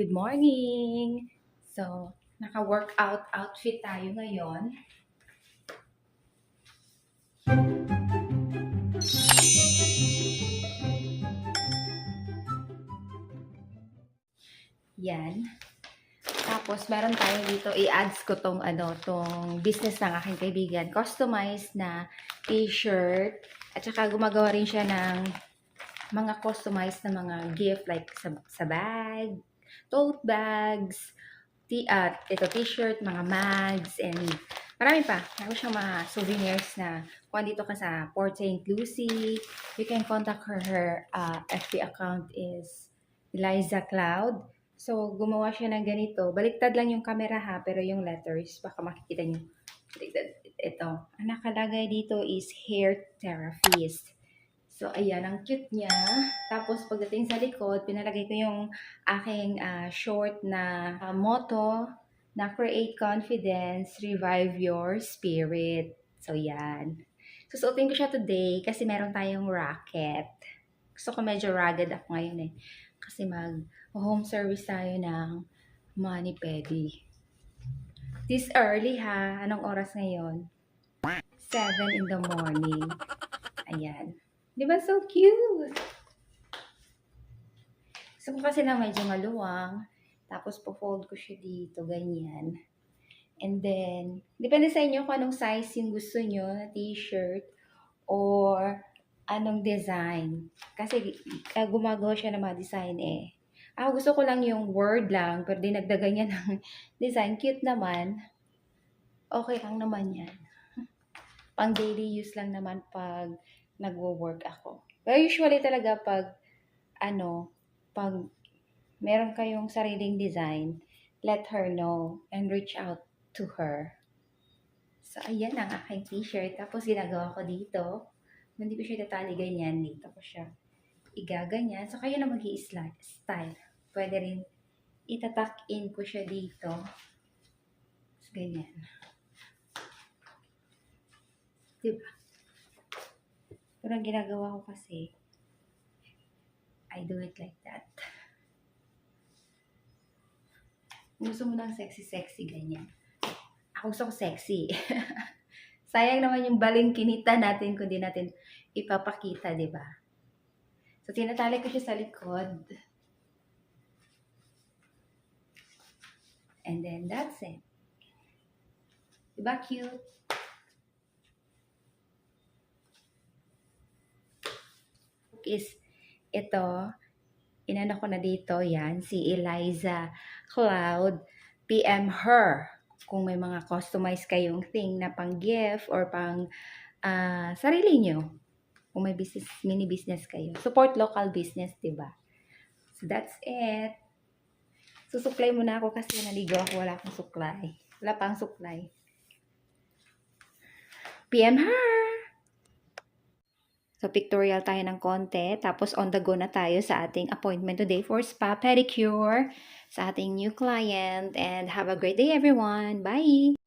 Good morning! So, naka-workout outfit tayo ngayon. Yan. Tapos, meron tayo dito, i-ads ko tong, ano, tong business ng aking kaibigan. Customized na t-shirt. At saka, gumagawa rin siya ng mga customized na mga gift like sa, sa bag, tote bags, t at ito t-shirt, mga mags, and marami pa. Meron siyang mga souvenirs na kung dito ka sa Port St. Lucie, you can contact her. Her uh, FB account is Eliza Cloud. So, gumawa siya ng ganito. Baliktad lang yung camera ha, pero yung letters, baka makikita niyo. Baliktad. Ito. Ang nakalagay dito is hair therapist. So, ayan, ang cute niya. Tapos, pagdating sa likod, pinalagay ko yung aking ah, short na ah, motto na create confidence, revive your spirit. So, yan. Susuotin ko siya today kasi meron tayong racket. Gusto ko medyo rugged ako ngayon eh. Kasi mag home service tayo ng mani pedi. This early ha. Anong oras ngayon? 7 in the morning. Di ba so cute? Gusto kasi na medyo maluwang. Tapos po-fold ko siya dito, ganyan. And then, depende sa inyo kung anong size yung gusto nyo na t-shirt or anong design. Kasi uh, gumagawa siya ng mga design eh. Ako gusto ko lang yung word lang, pero dinagdagan niya ng design. Cute naman. Okay lang naman yan. Pang daily use lang naman pag nagwo-work ako. Pero usually talaga pag ano, pag meron kayong sariling design, let her know and reach out to her. So, ayan ang aking t-shirt. Tapos, ginagawa ko dito. Hindi ko siya tatali ganyan. Dito ko siya igaganyan. So, kayo na mag style Pwede rin itatak in ko siya dito. So, ganyan. Diba? Pero ang ginagawa ko kasi, I do it like that. Gusto mo ng sexy-sexy, ganyan. Ako gusto ko sexy. Sayang naman yung balingkinita natin kung di natin ipapakita, di ba? So, tinatali ko siya sa likod. And then, that's it. Diba cute? Is ito, inano ko na dito, yan, si Eliza Cloud, PM her kung may mga customized kayong thing na pang gift or pang uh, sarili nyo. Kung may business, mini business kayo. Support local business, di ba? So, that's it. Susuklay muna ako kasi naligo ako. Wala akong suklay. Wala pang suklay. PM her! So, pictorial tayo ng konti. Tapos, on the go na tayo sa ating appointment today for spa pedicure sa ating new client. And have a great day, everyone. Bye!